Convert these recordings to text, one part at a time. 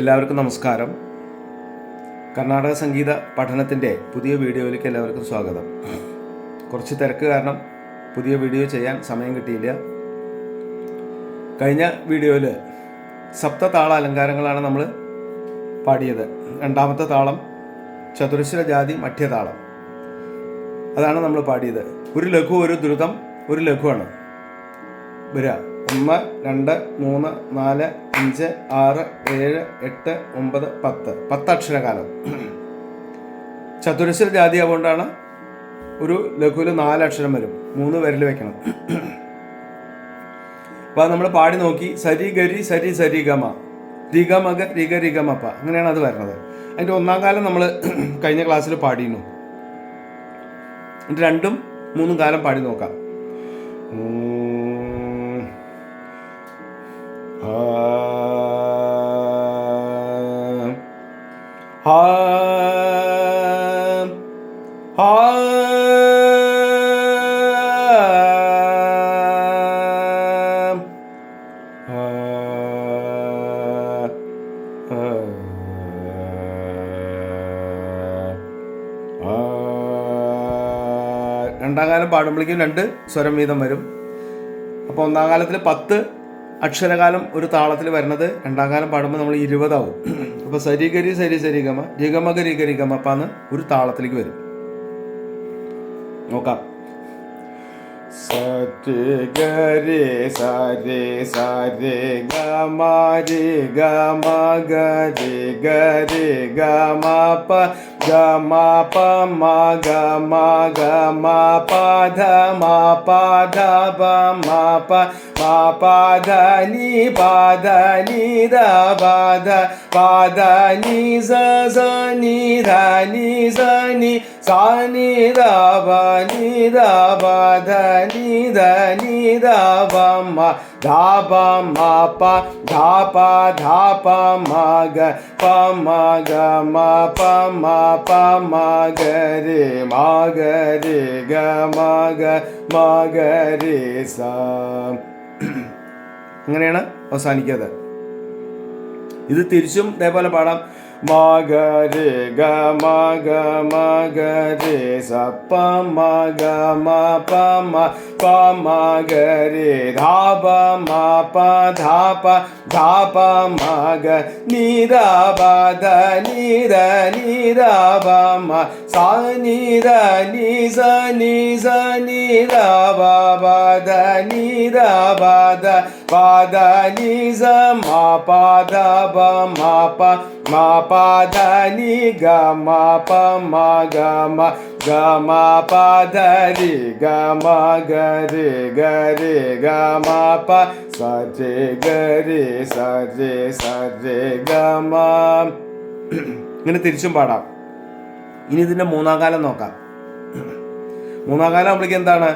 എല്ലാവർക്കും നമസ്കാരം. കർണാടക സംഗീത പഠനത്തിന്റെ പുതിയ വീഡിയോയിലേക്ക് എല്ലാവർക്കും സ്വാഗതം. കുറച്ച് തിരക്ക് കാരണം പുതിയ വീഡിയോ ചെയ്യാൻ സമയം കിട്ടിയില്ല. കഴിഞ്ഞ വീഡിയോയിൽ സപ്ത താള അലങ്കാരങ്ങളാണ് നമ്മൾ പാടിയത്. രണ്ടാമത്തെ താളം ചതുരശ്ര ജാതി മധ്യതാളം അതാണ് നമ്മൾ പാടിയത്. ഒരു ലഘു ഒരു ദ്രുതം ഒരു ലഘുവാണ്. വരിക ഒന്ന് രണ്ട് മൂന്ന് നാല് അഞ്ച് ആറ് ഏഴ് എട്ട് ഒമ്പത് പത്ത്. പത്ത് അക്ഷരകാലം ചതുരശ്ര ജാതി ആവുകൊണ്ടാണ് ഒരു ലഘുവിൽ നാല് അക്ഷരം വരും. മൂന്ന് വിരൽ വെക്കണം. അപ്പോൾ നമ്മൾ പാടി നോക്കി. സരി ഗരി സരി സരി ഗമ. റിഗമക റിഗ റിഗമപ്പ അങ്ങനെയാണ് അത് വരുന്നത്. അതിന്റെ ഒന്നാം കാലം നമ്മൾ കഴിഞ്ഞ ക്ലാസ്സിൽ പാടിയിരുന്നു. രണ്ടും മൂന്നും കാലം പാടി നോക്കാം. ആ. രണ്ടാം കാലം പാടുമ്പോഴേക്കും രണ്ട് സ്വരം വീതം വരും. അപ്പോൾ ഒന്നാം കാലത്തിൽ പത്ത് അക്ഷരകാലം ഒരു താളത്തിൽ വരുന്നത് രണ്ടാം കാലം പാടുമ്പോൾ നമ്മൾ ഇരുപതാവും. അപ്പോൾ സരി ഗരി സരി സരി ഗമ ഗരി ഗരി ഒരു താളത്തിലേക്ക് വരും. നോക്കാം. സരി ഗരി സരി സരി ഗമ ഗമ ഗരി ഗരി ഗമ പ ഗമ പ മ ഗമ ഗമ പ ധ മ പ ധ പ മ പ മ പ ധ നി പ ധ നി ധ പ ധ പ ധ നി സ സ നി ധ നി സ നി സ നി ധ പ നി ധ പ ധ നി ധ നി ധ പ മ ധ പ മ പ ധ പ ധ പ മ ഗ പ മ ഗ മ പ മ പ മ ഗ രെ മ ഗ രെ ഗ മ ഗ മ സ. അങ്ങനെയാണ് അവസാനിക്കാതെ. ഇത് തിരിച്ചും ഇതേപോലെ പാടാം. മ ഗ രെ ഗ മ ഗ മ ഗ രെ സ പ മ ഗ മ പ മ പ മ ഗ രെ ധ പ മ പ ധ പ ധ പ മ ഗ നി ധ പ ധ നി ധ നി ധ പ മ സ നി മ ഗ ഗ രി ഗ മ പ സ രെ ഗ രി സ രെ സ രെ ഗ ഇങ്ങനെ തിരിച്ചും പാടാം. ഇനി ഇതിന്റെ മൂന്നാം കാലം നോക്കാം. മൂന്നാം കാലം ആകുമ്പോഴേക്കും എന്താണ്?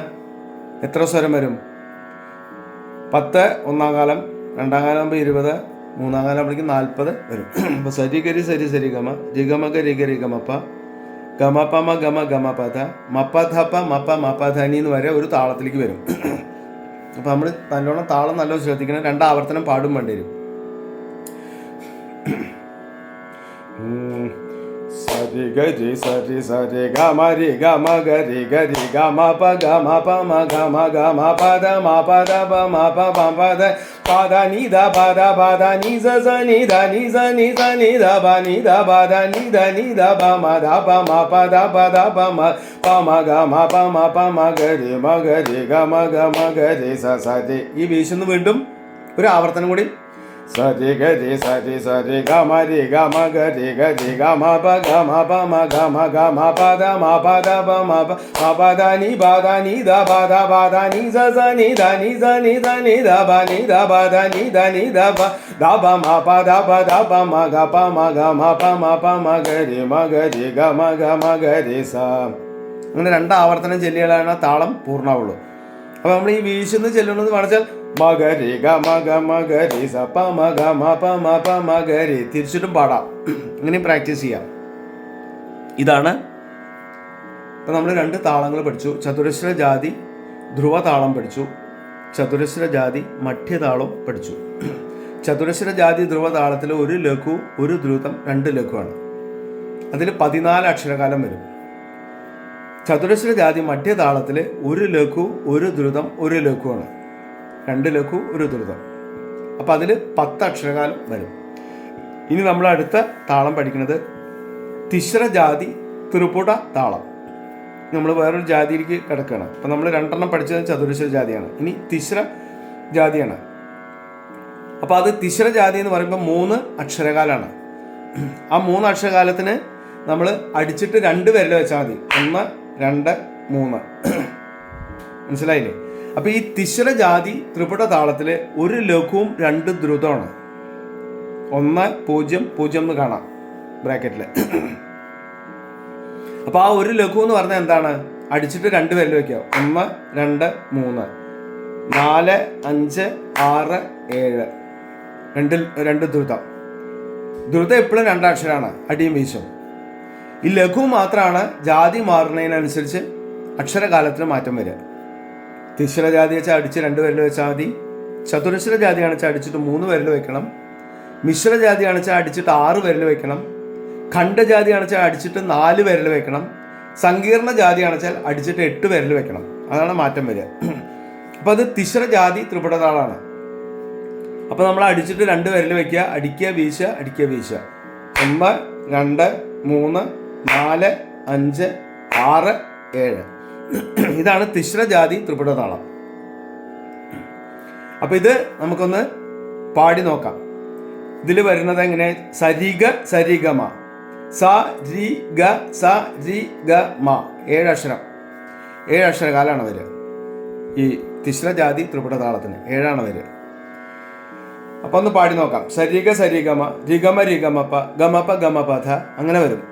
എത്ര സ്വരം വരും? പത്ത് ഒന്നാം കാലം രണ്ടാം കാലം ആകുമ്പോൾ ഇരുപത് മൂന്നാം കാലം ആകുമ്പോഴേക്കും നാൽപ്പത് വരും. അപ്പോൾ സരി ഗരി സരി സരി ഗമ. രിഗമക ഗരി ഗരി ഗമപ്പ ഗമ പ. മ ഗമ ഗമ പഥ ധ. മപ്പ ധ പ മപ്പ മപ്പ ധനി എന്ന് വരെ ഒരു താളത്തിലേക്ക് വരും. അപ്പോൾ നമ്മൾ നല്ലോണം താളം നല്ലോണം ശ്രദ്ധിക്കണം. രണ്ടാവർത്തനം പാടും വേണ്ടി വരും. സരി ഗരി സരി സരി ഗമ രി ഗമ ഗരി ഗരി ഗമ പ ഗമ പ മ ഗമ ഗമ പദ മ പദ പ മ പ പ പദ പദ നി ധ പദ പദ നി സ സ നി ധ നി സ നി സ നി ധ പ നി ധ പദ നി ധ നി ധ പ മ ധ പ മ പദ പദ പ മ പ മ ഗമ പ മ പ മ ഗരി മ ഗരി ഗമ ഗമ ഗരി സ സരി ഈ വീശുന്നു വീണ്ടും ഒരു ആവർത്തനം കൂടി. സരി ഗരി സരി സരി ഗമ രി ഗമ ഗരി ഗരി ഗമ പ ഗമ പ മ ഗമ ഗമ പദ മ പദ പ മ പ മ പദ നി പദ നി ധ പദ പദ നി സ സ നി ധ നി സ നി ധ നി ധ പ നി ധ പദ നി ധ നി ധ പ ധ പ മ പ ധ പ ധ പ മ ഗ പ മ ഗ മ പ മ പ മ ഗരി മ ഗരി ഗമ ഗമ ഗരി സ അങ്ങനെ രണ്ട് ആവർത്തനം ചെല്ലിയാലാണ് താളം പൂർണമാവുള്ളൂ അപ്പോൾ നമ്മൾ ഈ വീശുന്ന ചെല്ലുന്നത് പറഞ്ഞാൽ മകരി ഗ മഗ മകരി സ പ മ ഗ മ പ മ പ മകരി. തിരിച്ചിട്ടും പാടാം. ഇങ്ങനെയും പ്രാക്ടീസ് ചെയ്യാം. ഇതാണ് ഇപ്പം നമ്മൾ രണ്ട് താളങ്ങൾ പഠിച്ചു. ചതുരശ്ര ജാതി ധ്രുവ താളം പഠിച്ചു. ചതുരശ്ര ജാതി മഠ്യതാളം പഠിച്ചു. ചതുരശ്ര ജാതി ധ്രുവ താളത്തിൽ ഒരു ലഘു ഒരു ദ്രുതം രണ്ട് ലഘുവാണ്. അതിൽ പതിനാല് അക്ഷരകാലം വരും. ചതുരശ്ര ജാതി മധ്യതാളത്തിൽ ഒരു ലഘു ഒരു ദ്രുതം ഒരു ലഘുവാണ്. രണ്ട് ലഘു ഒരു ദ്രുതം. അപ്പം അതിൽ പത്ത് അക്ഷരകാലം വരും. ഇനി നമ്മൾ അടുത്ത താളം പഠിക്കുന്നത് തിശ്ര ജാതി ത്രിപുട താളം. നമ്മൾ വേറൊരു ജാതിയിലേക്ക് കിടക്കുകയാണ് അപ്പം നമ്മൾ രണ്ടെണ്ണം പഠിച്ചത് ചതുരശ്ര ജാതിയാണ്. ഇനി തിശ്ര ജാതിയാണ്. അപ്പോൾ അത് തിശ്ര ജാതി എന്ന് പറയുമ്പോൾ മൂന്ന് അക്ഷരകാലാണ്. ആ മൂന്ന് അക്ഷരകാലത്തിന് നമ്മൾ അടിച്ചിട്ട് രണ്ട് വിരൽ വെച്ചാൽ മതി. ഒന്ന് രണ്ട് മൂന്ന്. മനസ്സിലായില്ലേ? അപ്പോൾ ഈ തിശ്ര ജാതി ത്രിപുട താളത്തിൽ ഒരു ലഘുവും രണ്ട് ദ്രുതമാണ് ഒന്ന് പൂജ്യം പൂജ്യം എന്ന് കാണാം. ബ്രാക്കറ്റിൽ അപ്പോൾ ആ ഒരു ലഘു എന്ന് പറഞ്ഞാൽ എന്താണ്? അടിച്ചിട്ട് രണ്ട് പേരിൽ വെക്കുക. ഒന്ന് രണ്ട് മൂന്ന്. നാല് അഞ്ച് ആറ് ഏഴ്. രണ്ട് രണ്ട് ദ്രുതം. ദ്രുതം എപ്പോഴും രണ്ടക്ഷരമാണ്. അടിയും വീശും. ഈ ലഘു മാത്രമാണ് ജാതി മാറുന്നതിനനുസരിച്ച് അക്ഷരകാലത്തിന് മാറ്റം വരിക. തിശ്ര ജാതി വെച്ചാൽ അടിച്ച് രണ്ട് വിരൽ വെച്ചാൽ മതി. ചതുരശ്ര ജാതിയാണ് വെച്ചാൽ അടിച്ചിട്ട് മൂന്ന് വിരൽ വെക്കണം. മിശ്ര ജാതിയാണ് വെച്ചാൽ അടിച്ചിട്ട് ആറ് വിരൽ വെക്കണം. ഖണ്ഡജാതിയാണ് വെച്ചാൽ അടിച്ചിട്ട് നാല് വിരൽ വെക്കണം. സങ്കീർണ ജാതിയാണ് വെച്ചാൽ അടിച്ചിട്ട് എട്ട് വിരൽ വെക്കണം. അതാണ് മാറ്റം വരിക. അപ്പോൾ അത് തിശ്ര ജാതി ത്രിപുടതാളാണ്. അപ്പോൾ നമ്മൾ അടിച്ചിട്ട് രണ്ട് വിരൽ വെക്കുക. അടിക്കുക വീശുക അടിക്കുക വീശുക. ഒന്ന് രണ്ട് മൂന്ന് നാല് അഞ്ച് ആറ് ഏഴ്. ഇതാണ് തിശ്ര ജാതി ത്രിപുടതാളം അപ്പോൾ ഇത് നമുക്കൊന്ന് പാടി നോക്കാം. ഇതിൽ വരുന്നത് എങ്ങനെ? സരിഗ സരിഗമ. സ രി ഗ സ രി ഗ മ ഏഴക്ഷരം ഏഴക്ഷര കാലാണ് വരിക. ഈ തിശ്ര ജാതി ത്രിപുട താളത്തിന് ഏഴാണ് വരിക. അപ്പൊ ഒന്ന് പാടി നോക്കാം. സരിഗ സരിഗമ രിഗമ രിഗമപ ഗമപ ഗമപഥ അങ്ങനെ വരും.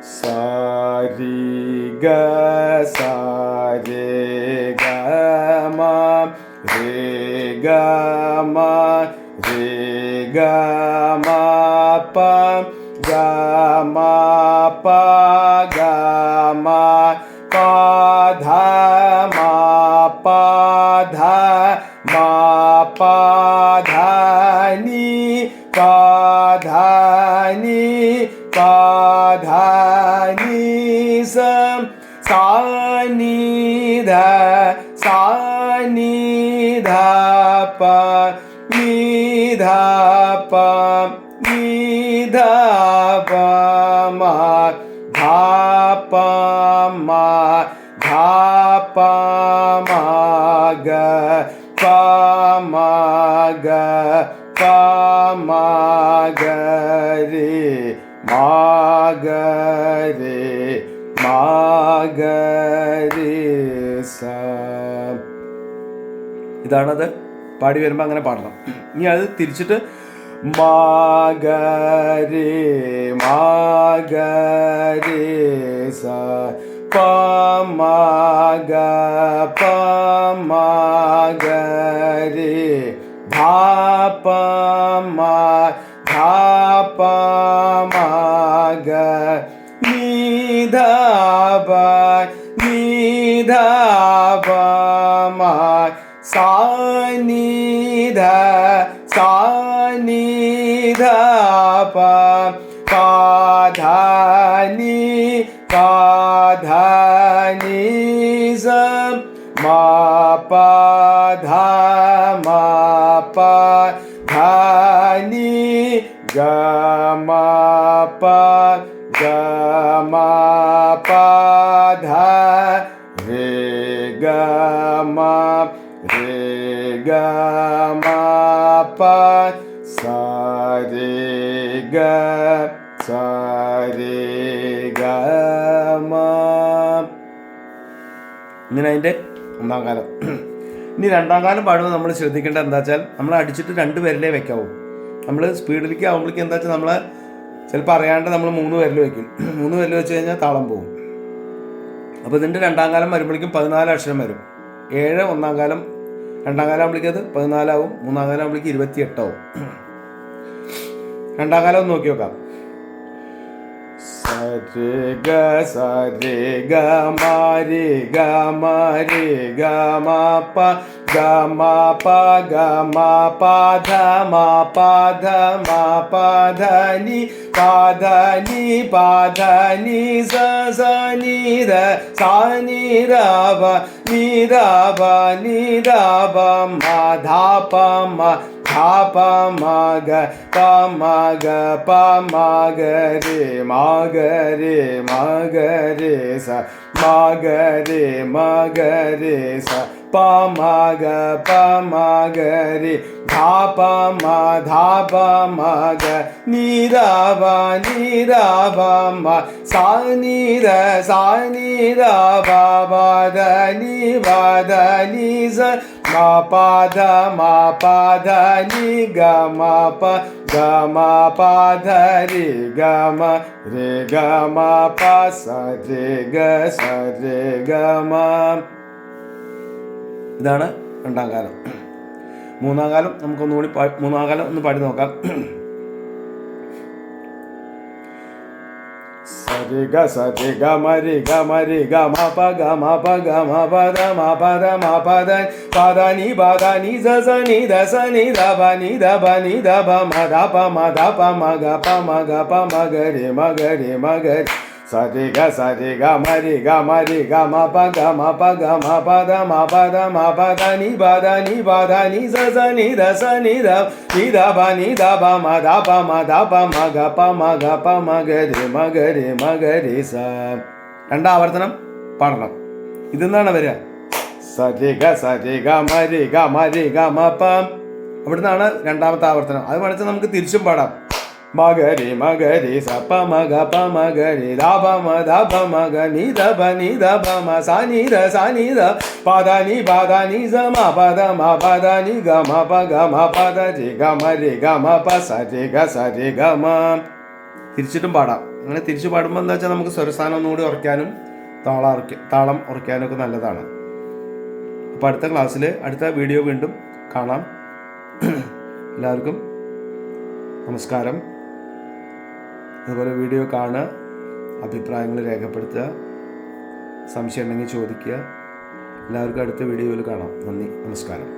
Sari ga sa re ga ma re ga ma re ga ma pa ga ma pa ga ma pa dha ma pa dha പ മ ധ പ മ ധ പ മ ഗ പ മ ഗ പ മ ഗ രേ മ ഗ രേ മ ഗ രേ സ. ഇതാണത്. പാടി വരുമ്പോൾ അങ്ങനെ പാടണം. ഇനി അത് തിരിച്ചിട്ട് മാഗരേ മാഗരേ സ പമാഗ പമഗരേ ധാപമ ധാപമഗ നിധബ നിധബമ സാനിധ സാനിധ പ പാധാനി പാധാനി സം മാ പാധ മാ പാധാനി ഗമ പ ഗമ ഇങ്ങനെ അതിന്റെ ഒന്നാം കാലം. ഇനി രണ്ടാം കാലം പാടുമ്പോൾ നമ്മൾ ശ്രദ്ധിക്കേണ്ടത് എന്താ വെച്ചാൽ നമ്മൾ അടിച്ചിട്ട് രണ്ട് പേരിലേ വെക്കാവൂ. നമ്മൾ സ്പീഡിലേക്ക് ആകുമ്പോഴേക്കും എന്താ വെച്ചാൽ നമ്മളെ ചിലപ്പോൾ അറിയാണ്ട് നമ്മൾ മൂന്ന് പേരിൽ വെക്കും. മൂന്ന് പേരിൽ വെച്ച് കഴിഞ്ഞാൽ താളം പോകും അപ്പോൾ ഇതിന്റെ രണ്ടാം കാലം വരുമ്പോഴേക്കും പതിനാല് അക്ഷരം വരും. ഏഴ് ഒന്നാം കാലം രണ്ടാം കാലം ആകുമ്പോഴേക്കും അത് പതിനാലാവും. മൂന്നാം കാലം ആകുമ്പോഴേക്കും ഇരുപത്തി എട്ടാവും രണ്ടാം കാലം ഒന്ന് നോക്കി നോക്കാം. സരി ഗ സരി ഗ മ രി ഗ മ രി ഗ മ പ ഗ മ പ ഗ മ പ ധ മ പ ധ മ പ ധ നി പ ധ നി പ ധ നി സ സ നി ര സ നി ര പ നി ര പ നി ര പ മ ധ പ മ ധ പ മ ഗ പ മ ഗ പ മ ഗ രെ മ ഗ രെ മ ഗ രെ സ മ ഗ രെ മ ഗ രെ സ പ മ ഗ പ മ ഗ രെ ധ പ മ രെ ഗ മ പ സ രെ ഗ സ രെ ഗ മ ഇതാണ് രണ്ടാം കാലം. മൂന്നാം കാലം നമുക്കൊന്നുകൂടി മൂന്നാം കാലം ഒന്ന് പാടി നോക്കാം. സരി ഗ സരി ഗ മരി ഗ മരി ഗ മ പ ഗ മ പ ഗ മ പ ധ മ പ ധ മ പ ധ പ ധ നി പ ധ നി സ സ നി ധ സ നി ധ പ നി ധ പ നി ധ പ മ ധ പ മ ധ പ മ ഗ പ മ ഗ പ മ ഗ രി മ ഗ രി മ ഗ രി സരി ഗ സരി ഗ മരി ഗ മരി ഗ മ പ ഗ മ പ ഗ മ പ ധ മ പ ധ മ പ ധ നി പ ധ നി പ ധ നി സ. സ നി ധ സ നി ധ നി ധ പ നി ധ പ മ ധ പ മ ധ പ മ ഗ പ മ ഗ പ മ ഗ രി മ ഗ രി മ ഗ രി സ രണ്ടാം ആവർത്തനം പാടണം ഇതെന്നാണ് വരിക? സരി ഗ സരി ഗ മരി ഗ മരി ഗ മ പ അവിടുന്നാണ് രണ്ടാമത്തെ ആവർത്തനം. അത് പഠിച്ചാൽ നമുക്ക് തിരിച്ചും പാടാം. മകരി മകരി സപ്പ മഗ പ മ ധ പ മഗ നി ധ പ നി ധ പ മ സ ധ നി സ മ പദ ധ മ പദ ധ നി ഗ മ പ ഗ മ പദ ധ രി ഗ മ രി ഗ മ പ സ രി ഗ സ രി ഗ മ തിരിച്ചിട്ടും പാടാം. അങ്ങനെ തിരിച്ചു പാടുമ്പോൾ എന്താ വെച്ചാൽ നമുക്ക് സ്വരസ്ഥാനം ഒന്നുകൂടി ഉറക്കാനും താളം ഉറക്ക താളം ഉറയ്ക്കാനും ഒക്കെ നല്ലതാണ്. അപ്പോൾ അടുത്ത ക്ലാസ്സിൽ അടുത്ത വീഡിയോ വീണ്ടും കാണാം. എല്ലാവർക്കും നമസ്കാരം. അതുപോലെ വീഡിയോ കാണുക അഭിപ്രായങ്ങൾ രേഖപ്പെടുത്തുക സംശയം ഉണ്ടെങ്കിൽ ചോദിക്കുക. എല്ലാവർക്കും അടുത്ത വീഡിയോയിൽ കാണാം. നന്ദി നമസ്കാരം.